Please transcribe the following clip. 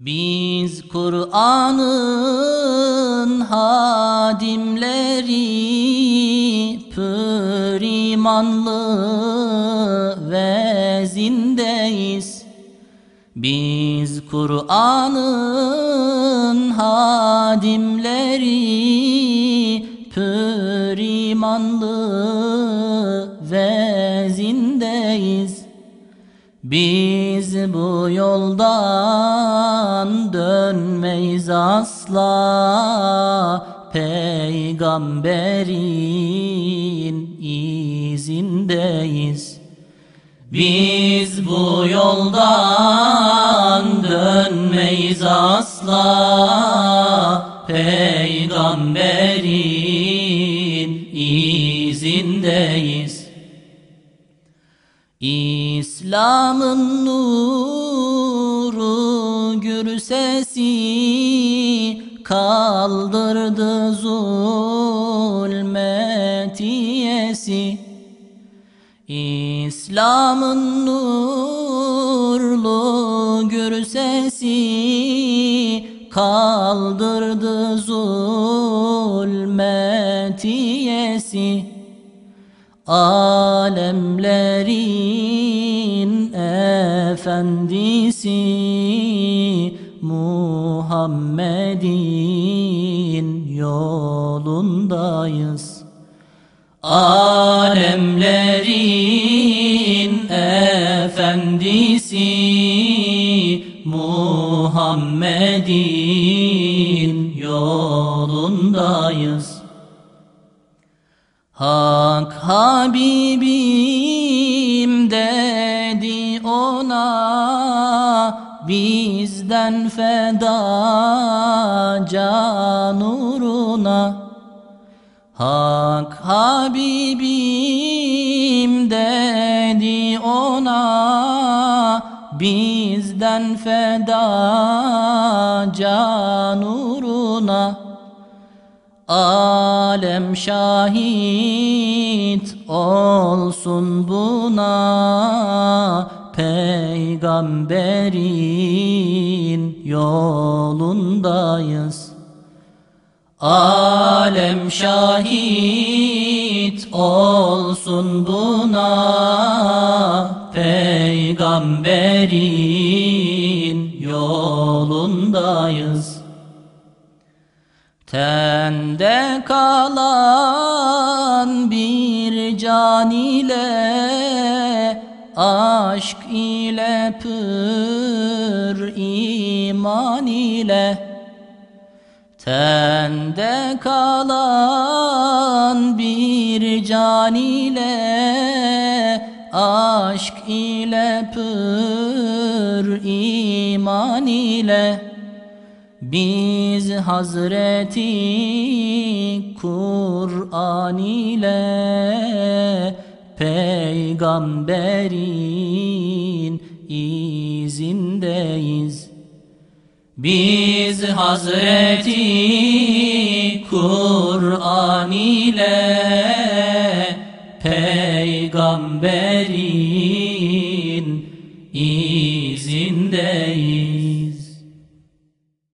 Biz Kur'an'ın hadimleri pür imanlı vezindeyiz. Biz Kur'an'ın hadimleri pür imanlı vezindeyiz. Biz bu yoldan dönmeyiz asla. Peygamberin izindeyiz. Biz bu yoldan dönmeyiz asla. Peygamberin izindeyiz İslam'ın nuru gür sesi kaldırdı zulmetiyesi. İslam'ın nurlu gür sesi kaldırdı zulmetiyesi Alemlerin efendisi Muhammed'in yolundayız. Alemlerin efendisi Muhammed'in yolundayız Hak Habibim dedi ona bizden feda can uğruna. Hak Habibim dedi ona bizden feda can uğruna Alem şahit olsun buna Peygamberin yolundayız. Alem şahit olsun buna Peygamberin yolundayız Tende kalan bir can ile Aşk ile pür iman ile. Tende kalan bir can ile Aşk ile pür iman ile biz Hazreti Kur'an ile Peygamberin izindeyiz. Biz Hazreti Kur'an ile Peygamberin izindeyiz.